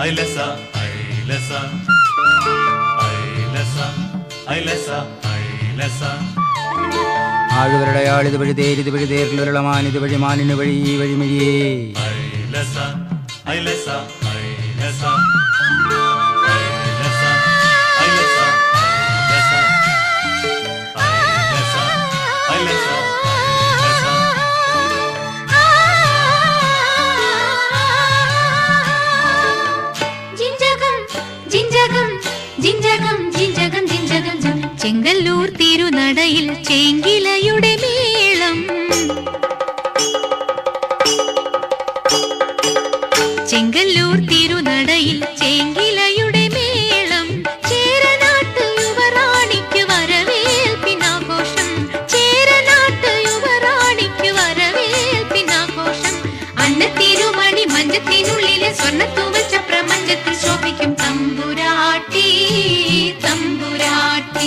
അയലസ അയലസ അയലസ അയലസ അയലസ ആഴുവരുടെയാൾ ഇത് വഴി തേര് ഇത് വഴി തേരിൽ വിരളമാൻ ഇത് വഴി മാനിന് വഴി ഈ വഴി വഴിമഴിയേ അയലസ അയലസ അയലസ ജിഞ്ചകം ജിഞ്ചകം ജിഞ്ചകം. ചെങ്കല്ലൂർ തിരുനടയിൽ ചേങ്കിലയുടെ മേളം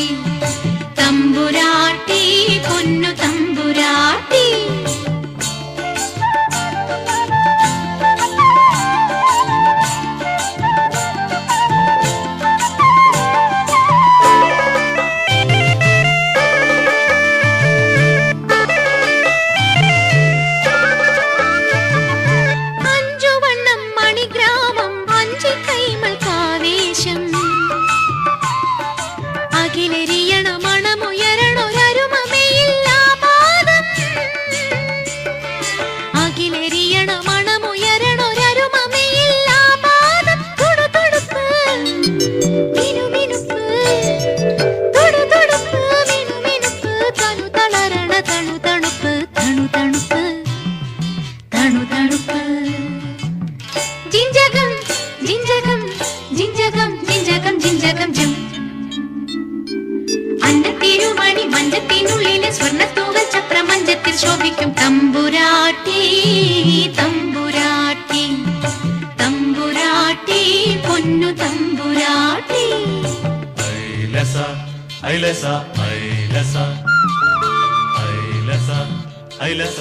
rain ജിഞ്ചകം ജിഞ്ചകം ജിഞ്ചകം ജം. അന്നത്തിരുമണി മഞ്ചത്തിനുള്ളിലെ സ്വർണത്തൂവൽ ചപ്രമഞ്ചത്തിൽ ശോഭിക്കും. തമ്പുരാട്ടി തമ്പുരാട്ടി തമ്പുരാട്ടി പൊന്നു തമ്പുരാട്ടി. ഐലസ ഐലസ ഐലസ ഐലസ ഐലസ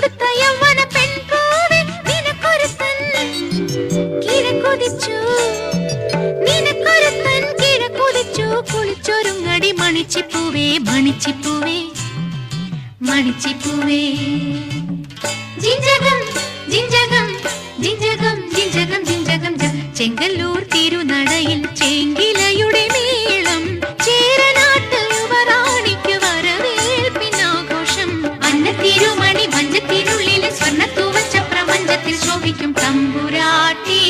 തൊടുത്ത യൗവന പെൺപൂവെ നിനക്കൊരുത്തൻ കിഴക്കുതിച്ചു നിനക്കൊരുത്തൻ കിഴക്കുതിച്ചു കുളിച്ചൊരുങ്ങടി മണിച്ചിപ്പൂവേ മണിച്ചിപ്പൂവേ മണിച്ചിപ്പൂവേ. ജിഞ്ചകം ശോഭിക്കും തമ്പുരാട്ടി.